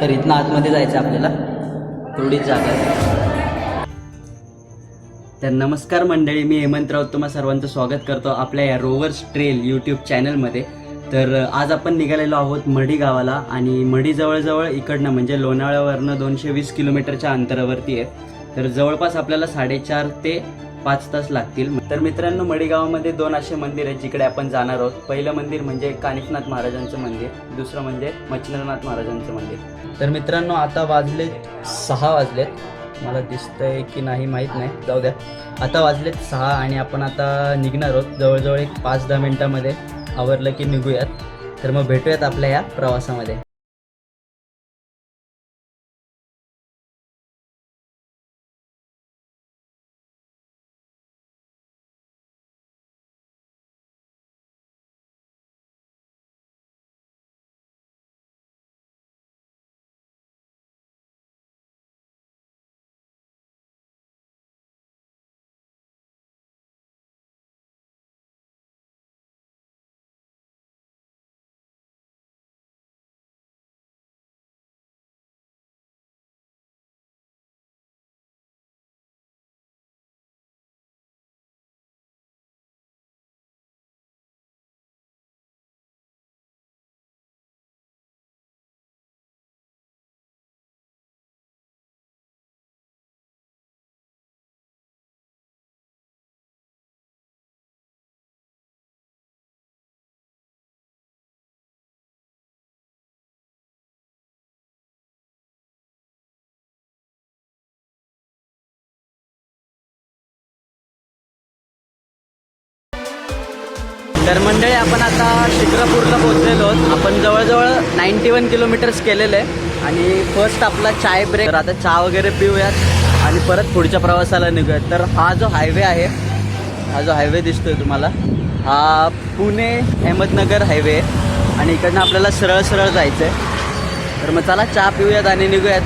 तर इथनं आतमध्ये जायचं आपल्याला. थोडीच जागा तर नमस्कार मंडळी मी हेमंत राऊत तुम्हा सर्वांचं स्वागत करतो आपल्या या रोवर्स ट्रेल यूट्यूब चॅनलमध्ये. तर आज आपण निघालेलो आहोत मढी गावाला आणि मढी जवळजवळ इकडनं म्हणजे लोणावळ्यावरनं दोनशे वीस किलोमीटरच्या अंतरावरती आहे. तर जवळपास आपल्याला साडेचार ते पाच तास लागतील. तर मित्रांनो मडीगावामध्ये दोन असे मंदिर आहेत जिकडे आपण जाणार आहोत. पहिलं मंदिर म्हणजे कानिफनाथ महाराजांचं मंदिर. दुसरं म्हणजे मच्छिंद्रनाथ महाराजांचं मंदिर. तर मित्रांनो आता वाजले सहा वाजलेत. मला दिसतंय की नाही माहीत नाही. जाऊ द्या. आता वाजलेत सहा आणि आपण आता निघणार आहोत. जवळजवळ एक पाच दहा मिनटामध्ये आवरलं की निघूयात. तर मग भेटूयात आपल्या या प्रवासामध्ये. तर मंडळी आपण आता शिक्रापूरला पोहोचलेलो आहोत. आपण जवळजवळ नाईन्टी वन किलोमीटर्स केलेलं आहे. आणि फर्स्ट आपला चाय ब्रेक तर आता चहा वगैरे पिऊयात आणि परत पुढच्या प्रवासाला निघूयात. तर हा जो हायवे आहे हा जो हायवे दिसतोय तुम्हाला हा पुणे अहमदनगर हायवे आहे. आणि इकडनं आपल्याला सरळ सरळ जायचं आहे तर मग चला चहा पिऊयात आणि निघूयात.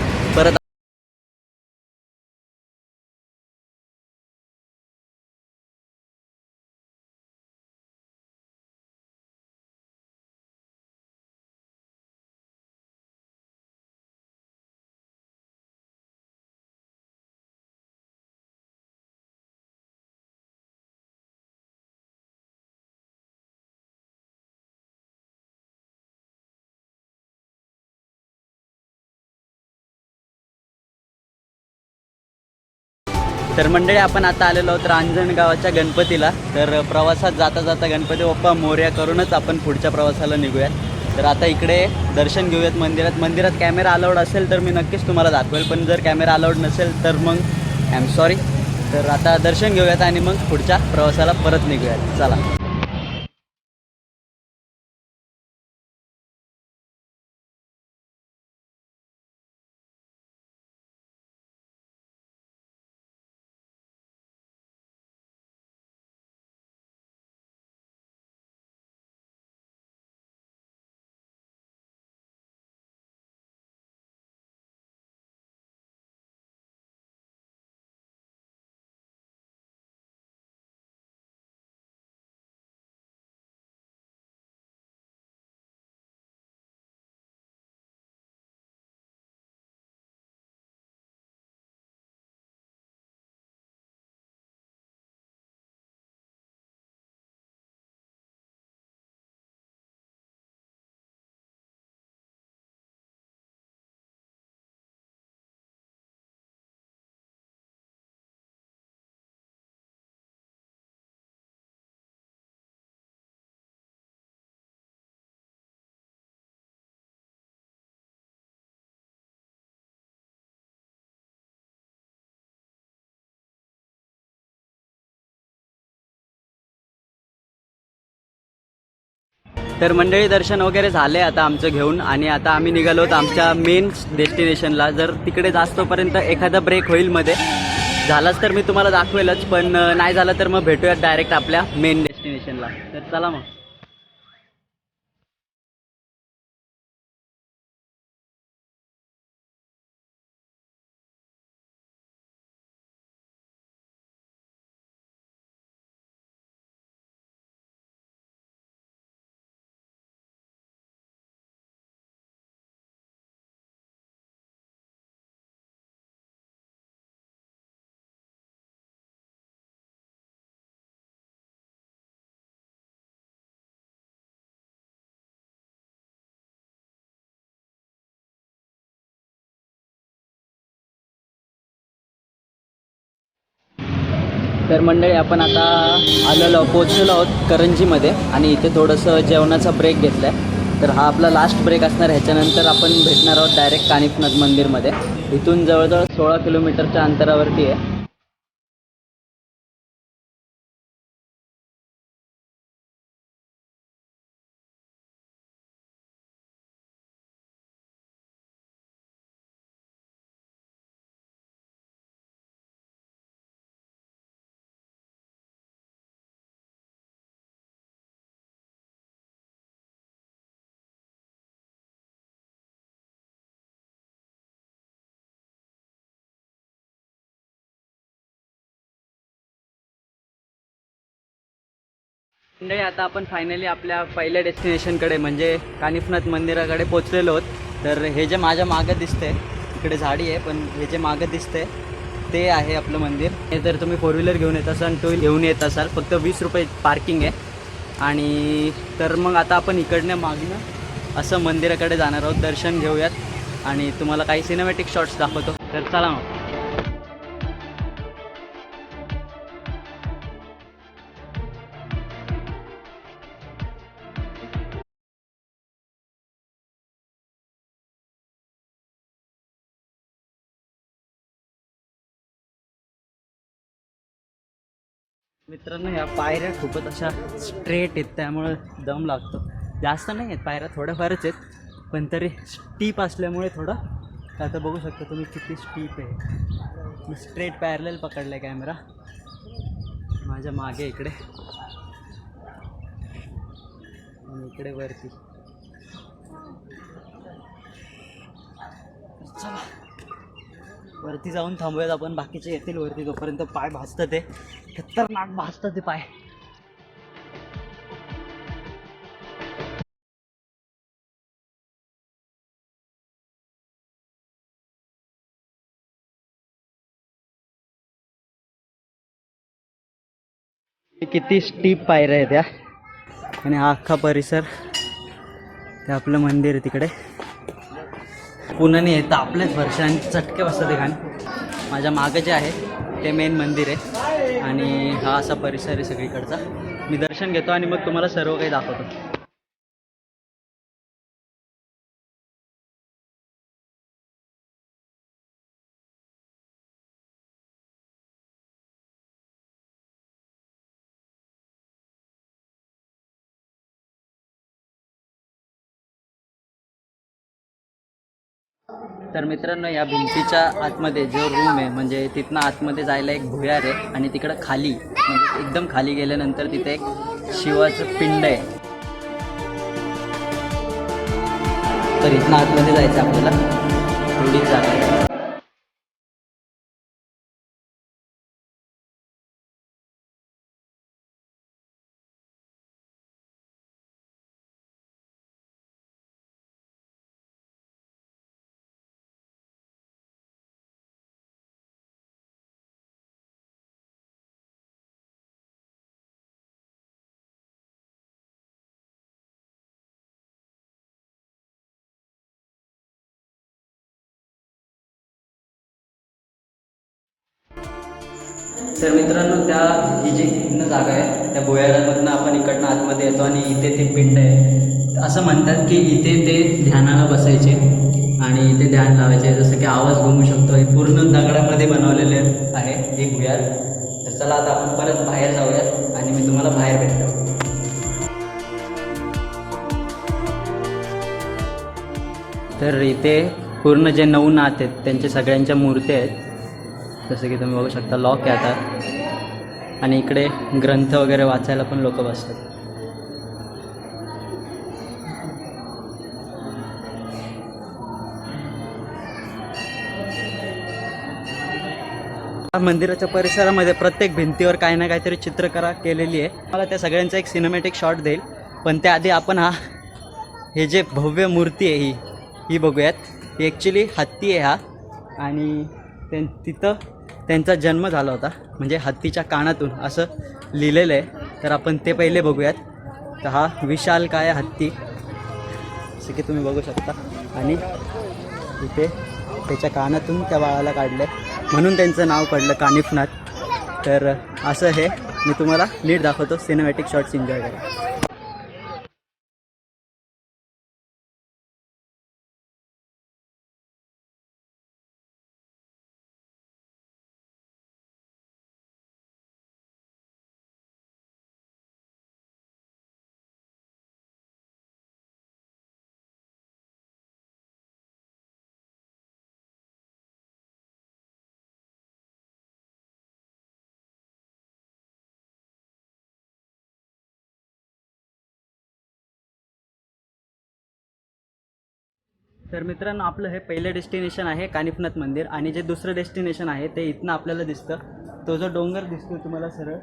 तर मंडळी आपण आता आलेलो आहोत रांजणगावाच्या गणपतीला. तर प्रवासात जाता जाता गणपती बाप्पा मोर्या करूनच आपण पुढच्या प्रवासाला निघूयात. तर आता इकडे दर्शन घेऊयात मंदिरात. मंदिरात कॅमेरा अलाउड असेल तर मी नक्कीच तुम्हाला दाखवेल पण जर कॅमेरा अलाउड नसेल तर मग आय एम सॉरी तर आता दर्शन घेऊयात आणि मग पुढच्या प्रवासाला परत निघूयात. चला. तर मंडळी दर्शन वगैरे झाले आता आमचं घेऊन आणि आता आम्ही निघालो आहोत आमच्या मेन डेस्टिनेशनला जर तिकडे जास्तोपर्यंत एखादा ब्रेक होईल मध्ये झालाच तर मी तुम्हाला दाखवेलच पण नाही झालं तर मग भेटूयात डायरेक्ट आपल्या मेन डेस्टिनेशनला तर चला मग. तर मंडळी आपण आता आलेलो पोचलेलो आहोत करंजीमध्ये आणि इथे थोडंसं जेवणाचा ब्रेक घेतला आहे तर हा आपला लास्ट ब्रेक असणार ह्याच्यानंतर आपण भेटणार आहोत डायरेक्ट कानिफनाथ मंदिरमध्ये. इथून जवळजवळ सोळा किलोमीटरच्या अंतरावरती आहे. मंडळी आता आपण फायनली आपल्या पहिल्या डेस्टिनेशनकडे म्हणजे कानिफनाथ मंदिराकडे पोचलेलो आहोत. तर हे जे माझ्या मागं दिसते इकडे झाडी आहे पण हे जे मागं दिसते ते आहे आपलं मंदिर. हे तर तुम्ही फोर व्हीलर घेऊन येत असाल टू घेऊन येत असाल फक्त वीस रुपये पार्किंग आहे. आणि तर मग आता आपण इकडनं मागणं असं मंदिराकडे जाणार आहोत. दर्शन घेऊयात. आणि तुम्हाला काही सिनेमॅटिक शॉट्स दाखवतो. तर चला मग. मित्रांनो या पायऱ्या खूपच अशा स्ट्रेट आहेत त्यामुळे दम लागतो. जास्त नाही आहेत पायऱ्या थोड्याफारच आहेत पण तरी स्टीप असल्यामुळे थोडं आता बघू शकता तुम्ही किती स्टीप आहे. मी स्ट्रेट पॅरलेल पकडला आहे कॅमेरा माझ्या मागे इकडे. आणि इकडे वरती. चला. वरती जाऊन थांबूयात आपण. बाकीचे येतील वरती तोपर्यंत पाय भाजतं ते. खतरनाक भाजतं ते पाय. किती स्टीप पायऱ्या आहेत त्या आणि हा अख्खा परिसर. ते आपलं मंदिर आहे तिकडे. पुण्याने येतं आपल्याच वर्षांनी चटके बसतात ते घाण माझ्या मागं जे आहे ते मेन मंदिर आहे. आणि हा असा परिसर आहे सगळीकडचा. मी दर्शन घेतो आणि मग तुम्हाला सर्व काही दाखवतो. तर मित्रांनो या भिंतीच्या आतमध्ये जो रूम आहे म्हणजे तिथनं आतमध्ये जायला एक भुयार आहे आणि तिकडं खाली म्हणजे एकदम खाली गेल्यानंतर तिथे एक शिवाचं पिंड आहे. तर इथनं आतमध्ये जायचं आपल्याला. थोडी जागा तर मित्रांनो त्या ही जी भिन्न जागा आहे त्या भुयारामधनं आपण इकडनं आतमध्ये येतो आणि इथे ते पिंड आहे. असं म्हणतात की इथे ते ध्यानाला बसायचे आणि इथे ध्यान लावायचे. जसं की आवाज घुमू शकतो. हे पूर्ण दगडामध्ये बनवलेले आहे हे भुयार. तर चला आता आपण परत बाहेर जाऊयात आणि मी तुम्हाला बाहेर भेटतो. तर इथे पूर्ण जे नऊ नाथ आहेत त्यांच्या सगळ्यांच्या मूर्ती आहेत. जसं की तुम्ही बघू शकता लॉक आहे आता. आणि इकडे ग्रंथ वगैरे वाचायला पण लोक बसतात. मंदिराच्या परिसरामध्ये प्रत्येक भिंतीवर काही ना काहीतरी चित्रकला केलेली आहे. मला त्या सगळ्यांचा एक सिनेमॅटिक शॉट देईल. पण त्याआधी आपण हा हे जे भव्य मूर्ती आहे ही ही बघूयात. ही ॲक्च्युली हत्ती आहे हा. आणि त्यां तिथं त्यांचा जन्म झाला होता. म्हणजे हत्तीच्या कानातून असं लिहिलेलं आहे. तर आपण ते पहिले बघूयात. तर हा विशाल काय हत्ती? जसं की तुम्ही बघू शकता. आणि इथे त्याच्या कानातून त्या बाळाला काढलं म्हणून त्यांचं नाव पडलं कानिफनाथ. तर असं हे मी तुम्हाला नीट दाखवतो. सिनेमॅटिक शॉट्स एन्जॉय करा. तर मित्रांनो आपलं हे पहिलं डेस्टिनेशन आहे कानिफनाथ मंदिर आणि जे दुसरं डेस्टिनेशन आहे ते इथनं आपल्याला दिसतं. तो जो डोंगर दिसतो तुम्हाला सरळ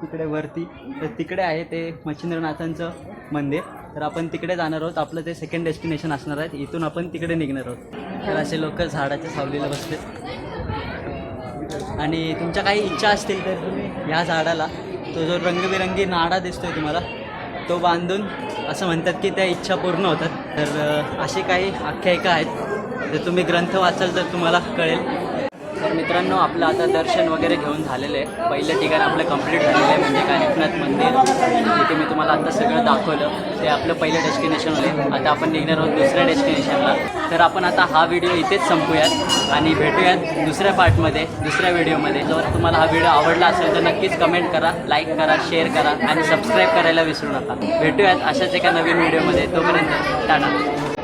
तिकडे वरती तर तिकडे आहे ते मच्छिंद्रनाथांचं मंदिर. तर आपण तिकडे जाणार आहोत. आपलं ते सेकंड डेस्टिनेशन असणार आहे. इथून आपण तिकडे निघणार आहोत. तर असे लोक झाडाच्या सावलीला बसले आणि तुमच्या काही इच्छा असतील तर तुम्ही ह्या झाडाला. तो जो रंगबिरंगी नाडा दिसतोय तुम्हाला तो बांधून असं म्हणतात की त्या इच्छा पूर्ण होतात. तर असे अशी काही आख्यायिका आहेत. जर तुम्ही ग्रंथ वाचाल तर तुम्हाला कळेल. तर मित्रांनो आपलं आता दर्शन वगैरे घेऊन झालेलं आहे. पहिलं ठिकाण आपलं कंप्लीट झालेलं आहे म्हणजे कानिफनाथ मंदिर. तिथे मी तुम्हाला आता सगळं दाखवलं. ते आपलं पहिलं डेस्टिनेशन होते. आता आपण निघणार आहोत दुसऱ्या डेस्टिनेशनला तर आपण आता हा व्हिडिओ इथेच संपूयात आणि भेटूयात दुसऱ्या पार्टमध्ये दुसऱ्या व्हिडिओमध्ये जर तुम्हाला हा व्हिडिओ आवडला असेल तर नक्कीच कमेंट करा लाईक करा शेअर करा आणि सबस्क्राईब करायला विसरू नका. भेटूयात अशाच एका नवीन व्हिडिओमध्ये तोपर्यंत टाटा.